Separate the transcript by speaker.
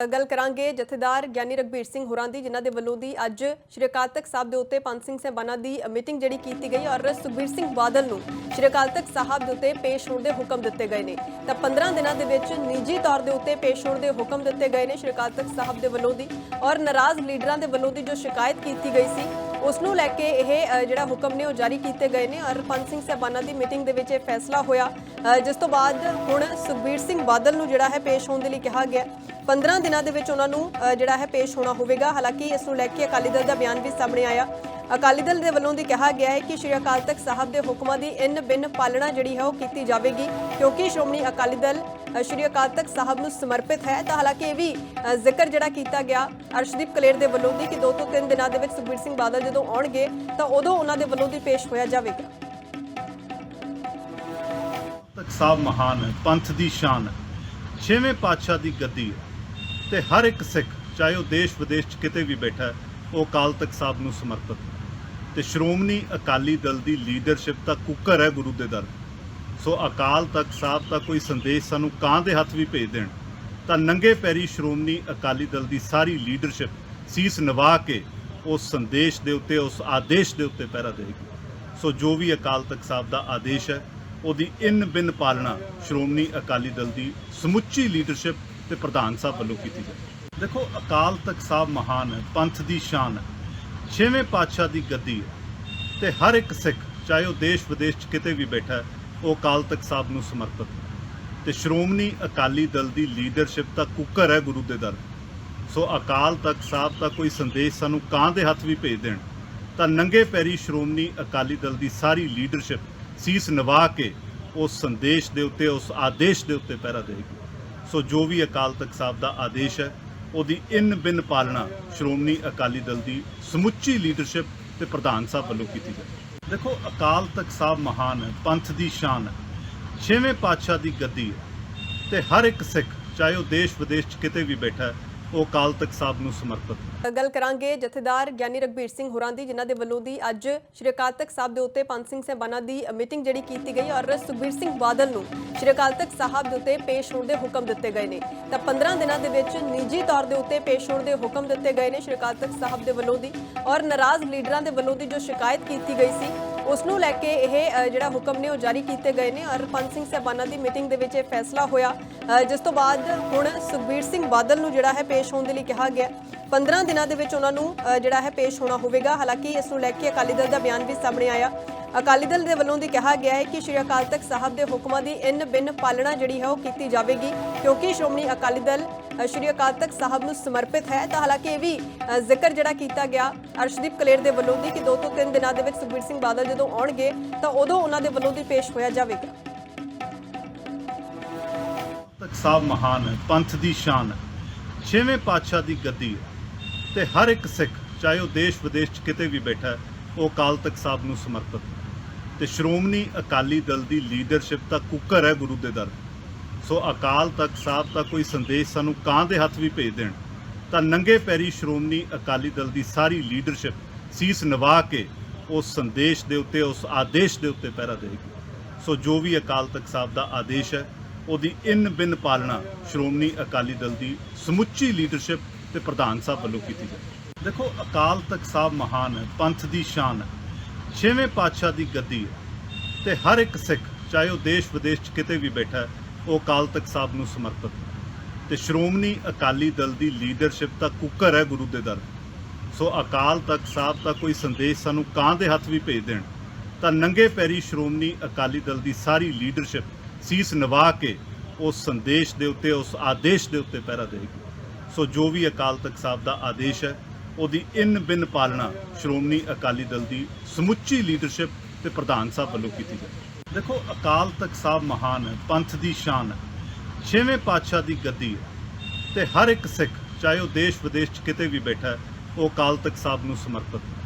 Speaker 1: ਗੱਲ ਕਰਾਂਗੇ ਜਥੇਦਾਰ ਗਿਆਨੀ ਰਗਬੀਰ ਸਿੰਘ ਹੋਰਾਂ ਦੀ, ਜਿਨ੍ਹਾਂ ਦੇ ਵੱਲੋਂ ਦੀ ਅੱਜ ਸ਼੍ਰੀ ਅਕਾਲ ਤਖਤ ਸਾਹਿਬ ਦੇ ਉੱਤੇ ਪੰਜ ਸਿੰਘ ਸਹਿਬਾਨਾਂ ਦੀ ਮੀਟਿੰਗ ਜਿਹੜੀ ਕੀਤੀ ਗਈ ਔਰ ਸੁਖਬੀਰ ਸਿੰਘ ਬਾਦਲ ਨੂੰ ਸ਼੍ਰੀ ਅਕਾਲ ਤਖਤ ਸਾਹਿਬ ਦੇ ਉੱਤੇ ਪੇਸ਼ ਹੋਣ ਦੇ ਹੁਕਮ ਦਿੱਤੇ ਗਏ ਨੇ। ਤਾਂ 15 ਦਿਨਾਂ ਦੇ ਵਿੱਚ ਨਿੱਜੀ ਤੌਰ ਦੇ ਉੱਤੇ ਪੇਸ਼ ਹੋਣ ਦੇ ਹੁਕਮ ਦਿੱਤੇ ਗਏ ਨੇ ਸ਼੍ਰੀ ਅਕਾਲ ਤਖਤ ਸਾਹਿਬ ਦੇ ਵੱਲੋਂ ਦੀ ਔਰ ਨਾਰਾਜ਼ ਲੀਡਰਾਂ ਦੇ ਵੱਲੋਂ ਦੀ ਜੋ ਸ਼ਿਕਾਇਤ ਕੀਤੀ ਗਈ ਸੀ, ਉਸ ਨੂੰ ਲੈ ਕੇ ਇਹ ਜਿਹੜਾ ਹੁਕਮ ਨੇ ਉਹ ਜਾਰੀ ਕੀਤੇ ਗਏ ਨੇ ਔਰ ਪੰਜ ਸਿੰਘ ਸਹਿਬਾਨਾਂ ਦੀ ਮੀਟਿੰਗ ਦੇ ਵਿੱਚ ਇਹ ਫੈਸਲਾ ਹੋਇਆ। ਜਿਸ ਤੋਂ ਬਾਅਦ ਹੁਣ ਸੁਖਬੀਰ ਸਿੰਘ ਬਾਦਲ ਨੂੰ ਜਿਹੜਾ ਹੈ ਪੇਸ਼ ਹੋਣ ਦੇ ਲਈ ਕਿਹਾ ਗਿਆ। 15 ਦਿਨਾਂ ਦੇ ਵਿੱਚ ਉਹਨਾਂ ਨੂੰ ਜਿਹੜਾ ਹੈ ਪੇਸ਼ ਹੋਣਾ ਹੋਵੇਗਾ। ਹਾਲਾਂਕਿ ਇਸ ਨੂੰ ਲੈ ਕੇ ਅਕਾਲੀ ਦਲ ਦਾ ਬਿਆਨ ਵੀ ਸਾਹਮਣੇ ਆਇਆ। ਅਕਾਲੀ ਦਲ ਦੇ ਵੱਲੋਂ ਦੀ ਕਿਹਾ ਗਿਆ ਹੈ ਕਿ ਸ਼੍ਰੀ ਅਕਾਲ ਤਖਤ ਸਾਹਿਬ ਦੇ ਹੁਕਮਾਂ ਦੀ ਇਨ ਬਿਨ ਪਾਲਣਾ ਜਿਹੜੀ ਹੈ ਉਹ ਕੀਤੀ ਜਾਵੇਗੀ, ਕਿਉਂਕਿ ਸ਼੍ਰੋਮਣੀ ਅਕਾਲੀ ਦਲ ਸ਼੍ਰੀ ਅਕਾਲ ਤਖਤ ਸਾਹਿਬ ਨੂੰ ਸਮਰਪਿਤ ਹੈ। ਤਾਂ ਹਾਲਾਂਕਿ ਇਹ ਵੀ ਜ਼ਿਕਰ ਜਿਹੜਾ ਕੀਤਾ ਗਿਆ ਅਰਸ਼ਦੀਪ ਕਲੇਰ ਦੇ ਵੱਲੋਂ ਦੀ ਕਿ ਦੋ ਤੋਂ ਤਿੰਨ ਦਿਨਾਂ ਦੇ ਵਿੱਚ ਸੁਖਬੀਰ ਸਿੰਘ ਬਾਦਲ ਜਦੋਂ ਆਉਣਗੇ, ਤਾਂ ਉਦੋਂ ਉਹਨਾਂ ਦੇ ਵੱਲੋਂ ਦੀ ਪੇਸ਼ ਹੋਇਆ ਜਾਵੇਗਾ।
Speaker 2: ਤਖਤ ਸਾਹਿਬ ਮਹਾਨ, ਪੰਥ ਦੀ ਸ਼ਾਨ, ਛੇਵੇਂ ਪਾਤਸ਼ਾਹ ਦੀ ਗੱਦੀ। ਹੈ ਤੇ ਹਰ ਇੱਕ ਸਿੱਖ, ਚਾਹੇ ਉਹ ਦੇਸ਼ ਵਿਦੇਸ਼ 'ਚ ਕਿਤੇ ਵੀ ਬੈਠਾ ਉਹ ਅਕਾਲ ਤਖਤ ਸਾਹਿਬ ਨੂੰ ਸਮਰਪਿਤ ਹੈ। ਤੇ ਸ਼੍ਰੋਮਣੀ ਅਕਾਲੀ ਦਲ ਦੀ ਲੀਡਰਸ਼ਿਪ ਤਾਂ ਕੁੱਕਰ ਹੈ ਗੁਰੂ ਦੇ ਦਰ ਸੋ ਅਕਾਲ ਤਖਤ ਸਾਹਿਬ ਦਾ ਕੋਈ ਸੰਦੇਸ਼ ਸਾਨੂੰ ਕਾਂ ਦੇ ਹੱਥ ਵੀ ਭੇਜ ਦੇਣ। ਤਾਂ ਨੰਗੇ ਪੈਰੀ ਸ਼੍ਰੋਮਣੀ ਅਕਾਲੀ ਦਲ ਦੀ ਸਾਰੀ ਲੀਡਰਸ਼ਿਪ ਸੀਸ ਨਿਵਾ ਕੇ ਉਸ ਸੰਦੇਸ਼ ਦੇ ਉੱਤੇ, ਉਸ ਆਦੇਸ਼ ਦੇ ਉੱਤੇ ਪਹਿਰਾ ਦੇਗੀ ਸੋ ਜੋ ਵੀ ਅਕਾਲ ਤਖਤ ਸਾਹਿਬ ਦਾ ਆਦੇਸ਼ ਹੈ, ਉਹਦੀ ਇਨ ਬਿਨ ਪਾਲਣਾ ਸ਼੍ਰੋਮਣੀ ਅਕਾਲੀ ਦਲ ਦੀ ਸਮੁੱਚੀ ਲੀਡਰਸ਼ਿਪ ਤੇ ਪ੍ਰਧਾਨ ਸਾਹਿਬ ਵੱਲੋਂ ਕੀਤੀ ਜਾਵੇ। ਦੇਖੋ, ਅਕਾਲ ਤਖਤ ਸਾਹਿਬ ਮਹਾਨ ਹੈ, ਪੰਥ ਦੀ ਸ਼ਾਨ ਹੈ। ਛੇਵੇਂ ਪਾਤਸ਼ਾਹ ਦੀ ਗੱਦੀ ਹੈ ਤੇ ਹਰ ਇੱਕ ਸਿੱਖ, ਚਾਹੇ ਉਹ ਦੇਸ਼ ਵਿਦੇਸ਼ 'ਚ ਕਿਤੇ ਵੀ ਬੈਠਾ ਉਹ ਅਕਾਲ ਤਖਤ ਸਾਹਿਬ ਨੂੰ ਸਮਰਪਿਤ ਹੈ। ਤੇ ਸ਼੍ਰੋਮਣੀ ਅਕਾਲੀ ਦਲ ਦੀ ਲੀਡਰਸ਼ਿਪ ਤਾਂ ਕੁੱਕਰ ਹੈ ਗੁਰੂ ਦੇ ਦਰ ਸੋ ਅਕਾਲ ਤਖਤ ਸਾਹਿਬ ਦਾ ਕੋਈ ਸੰਦੇਸ਼ ਸਾਨੂੰ ਕਾਂ ਦੇ ਹੱਥ ਵੀ ਭੇਜ ਦੇਣ। ਤਾਂ ਨੰਗੇ ਪੈਰੀ ਸ਼੍ਰੋਮਣੀ ਅਕਾਲੀ ਦਲ ਦੀ ਸਾਰੀ ਲੀਡਰਸ਼ਿਪ ਸੀਸ ਨਿਵਾ ਕੇ ਉਸ ਸੰਦੇਸ਼ ਦੇ ਉੱਤੇ, ਉਸ ਆਦੇਸ਼ ਦੇ ਉੱਤੇ ਪਹਿਰਾ ਦੇਗੀ ਸੋ ਜੋ ਵੀ ਅਕਾਲ ਤਖਤ ਸਾਹਿਬ ਦਾ ਆਦੇਸ਼ ਹੈ, ਉਹਦੀ ਇਨ ਬਿਨ ਪਾਲਣਾ ਸ਼੍ਰੋਮਣੀ ਅਕਾਲੀ ਦਲ ਦੀ ਸਮੁੱਚੀ ਲੀਡਰਸ਼ਿਪ ਤੇ ਪ੍ਰਧਾਨ ਸਾਹਿਬ ਵੱਲੋਂ ਕੀਤੀ ਜਾਵੇ। ਦੇਖੋ, ਅਕਾਲ ਤਖਤ ਸਾਹਿਬ ਮਹਾਨ ਹੈ, ਪੰਥ ਦੀ ਸ਼ਾਨ ਹੈ। ਛੇਵੇਂ ਪਾਤਸ਼ਾਹ ਦੀ ਗੱਦੀ ਹੈ ਤੇ ਹਰ ਇੱਕ ਸਿੱਖ, ਚਾਹੇ ਉਹ ਦੇਸ਼ ਵਿਦੇਸ਼ 'ਚ ਕਿਤੇ ਵੀ ਬੈਠਾ ਉਹ ਅਕਾਲ ਤਖਤ ਸਾਹਿਬ ਨੂੰ ਸਮਰਪਿਤ।
Speaker 1: ਗੱਲ ਕਰਾਂਗੇ ਜਥੇਦਾਰ ਗਿਆਨੀ ਰਗਬੀਰ ਸਿੰਘ ਹੋਰਾਂ ਦੀ, ਜਿਨ੍ਹਾਂ ਦੇ ਵੱਲੋਂ ਦੀ ਅੱਜ ਸ਼੍ਰੀ ਅਕਾਲ ਤਖਤ ਸਾਹਿਬ ਦੇ ਉੱਤੇ ਪੰਜ ਸਿੰਘ ਸਹਿਬਾਨਾਂ ਦੀ ਮੀਟਿੰਗ ਜਿਹੜੀ ਕੀਤੀ ਗਈ ਔਰ ਸੁਖਬੀਰ ਸਿੰਘ ਬਾਦਲ ਨੂੰ ਸ਼੍ਰੀ ਅਕਾਲ ਤਖਤ ਸਾਹਿਬ ਦੇ ਉੱਤੇ ਪੇਸ਼ ਹੋਣ ਦੇ ਹੁਕਮ ਦਿੱਤੇ ਗਏ ਨੇ। ਤਾਂ 15 ਦਿਨਾਂ ਦੇ ਵਿੱਚ ਨਿੱਜੀ ਤੌਰ ਦੇ ਉੱਤੇ ਪੇਸ਼ ਹੋਣ ਦੇ ਹੁਕਮ ਦਿੱਤੇ ਗਏ ਨੇ ਸ਼੍ਰੀ ਅਕਾਲ ਤਖਤ ਸਾਹਿਬ ਦੇ ਵੱਲੋਂ ਦੀ ਔਰ ਨਾਰਾਜ਼ ਲੀਡਰਾਂ ਦੇ ਵੱਲੋਂ ਦੀ ਜੋ ਸ਼ਿਕਾਇਤ ਕੀਤੀ ਗਈ ਸੀ ਉਸ ਨੂੰ ਲੈ ਕੇ ਇਹ ਜਿਹੜਾ ਹੁਕਮ ਨੇ ਉਹ ਜਾਰੀ ਕੀਤੇ ਗਏ ਨੇ। ਔਰ ਪੰਜ ਸਿੰਘ ਸਹਿਬਾਨਾਂ ਦੀ ਮੀਟਿੰਗ ਦੇ ਵਿੱਚ ਇਹ ਫੈਸਲਾ ਹੋਇਆ। ਜਿਸ ਤੋਂ ਬਾਅਦ ਹੁਣ ਸੁਖਬੀਰ ਸਿੰਘ ਬਾਦਲ ਨੂੰ ਜਿਹੜਾ ਹੈ ਪੇਸ਼ ਹੋਣ ਦੇ ਲਈ ਕਿਹਾ ਗਿਆ। 15 ਦਿਨਾਂ ਦੇ ਵਿੱਚ ਉਹਨਾਂ ਨੂੰ ਜਿਹੜਾ ਹੈ ਪੇਸ਼ ਹੋਣਾ ਹੋਵੇਗਾ। ਹਾਲਾਂਕਿ ਇਸ ਨੂੰ ਲੈ ਕੇ ਅਕਾਲੀ ਦਲ ਦਾ ਬਿਆਨ ਵੀ ਸਾਹਮਣੇ ਆਇਆ। ਅਕਾਲੀ ਦਲ ਦੇ ਵੱਲੋਂ ਦੀ ਕਿਹਾ ਗਿਆ ਹੈ ਕਿ ਸ਼੍ਰੀ ਅਕਾਲ ਤਖਤ ਸਾਹਿਬ ਦੇ ਹੁਕਮਾਂ ਦੀ ਇਨ ਬਿਨ ਪਾਲਣਾ ਜਿਹੜੀ ਹੈ ਉਹ ਕੀਤੀ ਜਾਵੇਗੀ। ਕਿਉਂਕਿ ਸ਼੍ਰੋਮਣੀ ਅਕਾਲੀ ਦਲ ਸ਼੍ਰੀ ਅਕਾਲ ਤਖਤ ਸਾਹਿਬ ਨੂੰ ਸਮਰਪਿਤ ਹੈ। ਤਾਂ ਹਾਲਾਂਕਿ ਇਹ ਵੀ ਜ਼ਿਕਰ ਜਿਹੜਾ ਕੀਤਾ ਗਿਆ ਅਰਸ਼ਦੀਪ ਕਲੇਰ ਦੇ ਵੱਲੋਂ ਦੀ ਕਿ ਦੋ ਤੋਂ ਤਿੰਨ ਦਿਨਾਂ ਦੇ ਵਿੱਚ ਸੁਖਬੀਰ ਸਿੰਘ ਬਾਦਲ ਜਦੋਂ ਆਉਣਗੇ, ਤਾਂ ਉਦੋਂ ਉਹਨਾਂ ਦੇ ਵੱਲੋਂ ਦੀ ਪੇਸ਼ ਹੋਇਆ ਜਾਵੇਗਾ।
Speaker 2: ਤਖਤ ਸਾਹਿਬ ਮਹਾਨ ਪੰਥ ਦੀ ਸ਼ਾਨ ਹੈ ਛੇਵੇਂ ਪਾਤਸ਼ਾਹ ਦੀ ਗੱਦੀ ਤੇ ਹਰ ਇੱਕ ਸਿੱਖ, ਚਾਹੇ ਉਹ ਦੇਸ਼ ਵਿਦੇਸ਼ 'ਚ ਕਿਤੇ ਵੀ ਬੈਠਾ ਉਹ ਅਕਾਲ ਤਖਤ ਸਾਹਿਬ ਨੂੰ ਸਮਰਪਿਤ ਤੇ ਸ਼੍ਰੋਮਣੀ ਅਕਾਲੀ ਦਲ ਦੀ ਲੀਡਰਸ਼ਿਪ ਤਾਂ ਕੁੱਕਰ ਹੈ ਗੁਰੂ ਦੇ ਦਰ ਸੋ ਅਕਾਲ ਤਖਤ ਸਾਹਿਬ ਦਾ ਕੋਈ ਸੰਦੇਸ਼ ਸਾਨੂੰ ਕਾਂ ਦੇ ਹੱਥ ਵੀ ਭੇਜ ਦੇਣ ਤਾਂ ਨੰਗੇ ਪੈਰੀ ਸ਼੍ਰੋਮਣੀ ਅਕਾਲੀ ਦਲ ਦੀ ਸਾਰੀ ਲੀਡਰਸ਼ਿਪ ਸੀਸ ਨਿਵਾ ਕੇ ਉਸ ਸੰਦੇਸ਼ ਦੇ ਉੱਤੇ ਉਸ ਆਦੇਸ਼ ਦੇ ਉੱਤੇ ਪਹਿਰਾ ਦੇਗੀ ਸੋ ਜੋ ਵੀ ਅਕਾਲ ਤਖਤ ਸਾਹਿਬ ਦਾ ਆਦੇਸ਼ ਹੈ ਉਹਦੀ ਇਨ ਬਿਨ ਪਾਲਣਾ ਸ਼੍ਰੋਮਣੀ ਅਕਾਲੀ ਦਲ ਦੀ ਸਮੁੱਚੀ ਲੀਡਰਸ਼ਿਪ ਤੇ ਪ੍ਰਧਾਨ ਸਾਹਿਬ ਵੱਲੋਂ ਕੀਤੀ ਜਾਵੇ ਦੇਖੋ ਅਕਾਲ ਤਖਤ ਸਾਹਿਬ ਮਹਾਨ ਹੈ ਪੰਥ ਦੀ ਸ਼ਾਨ ਹੈ ਛੇਵੇਂ ਪਾਤਸ਼ਾਹ ਦੀ ਗੱਦੀ ਹੈ ਤੇ ਹਰ ਇੱਕ ਸਿੱਖ ਚਾਹੇ ਉਹ ਦੇਸ਼ ਵਿਦੇਸ਼ 'ਚ ਕਿਤੇ ਵੀ ਬੈਠਾ ਹੈ, ਉਹ ਅਕਾਲ ਤਖਤ ਸਾਹਿਬ ਨੂੰ ਸਮਰਪਿਤ। ਹੈ ਤੇ ਸ਼੍ਰੋਮਣੀ ਅਕਾਲੀ ਦਲ ਦੀ ਲੀਡਰਸ਼ਿਪ ਤਾਂ ਕੁੱਕਰ ਹੈ ਗੁਰੂ ਦੇ ਦਰ। ਸੋ ਅਕਾਲ ਤਖਤ ਸਾਹਿਬ ਦਾ ਕੋਈ ਸੰਦੇਸ਼ ਸਾਨੂੰ ਕਾਂ ਦੇ ਹੱਥ ਵੀ ਭੇਜ ਦੇਣ। ਤਾਂ ਨੰਗੇ ਪੈਰੀ ਸ਼੍ਰੋਮਣੀ ਅਕਾਲੀ ਦਲ ਦੀ ਸਾਰੀ ਲੀਡਰਸ਼ਿਪ ਸੀਸ ਨਿਵਾ ਕੇ ਉਸ ਸੰਦੇਸ਼ ਦੇ ਉੱਤੇ, ਉਸ ਆਦੇਸ਼ ਦੇ ਉੱਤੇ ਪਹਿਰਾ ਦੇਗੀ ਸੋ ਜੋ ਵੀ ਅਕਾਲ ਤਖਤ ਸਾਹਿਬ ਦਾ ਆਦੇਸ਼ ਹੈ, ਉਹਦੀ ਇਨ ਬਿਨ ਪਾਲਣਾ ਸ਼੍ਰੋਮਣੀ ਅਕਾਲੀ ਦਲ ਦੀ ਸਮੁੱਚੀ ਲੀਡਰਸ਼ਿਪ ਤੇ ਪ੍ਰਧਾਨ ਸਾਹਿਬ ਵੱਲੋਂ ਕੀਤੀ ਜਾਵੇ ਦੇਖੋ ਅਕਾਲ ਤਖਤ ਸਾਹਿਬ ਮਹਾਨ ਹੈ ਪੰਥ ਦੀ ਸ਼ਾਨ ਹੈ। ਛੇਵੇਂ ਪਾਤਸ਼ਾਹ ਦੀ ਗੱਦੀ ਹੈ ਤੇ ਹਰ ਇੱਕ ਸਿੱਖ ਚਾਹੇ ਉਹ ਦੇਸ਼ ਵਿਦੇਸ਼ 'ਚ ਕਿਤੇ ਵੀ ਬੈਠਾ ਹੈ, ਉਹ ਅਕਾਲ ਤਖਤ ਸਾਹਿਬ ਨੂੰ ਸਮਰਪਿਤ ਹੈ।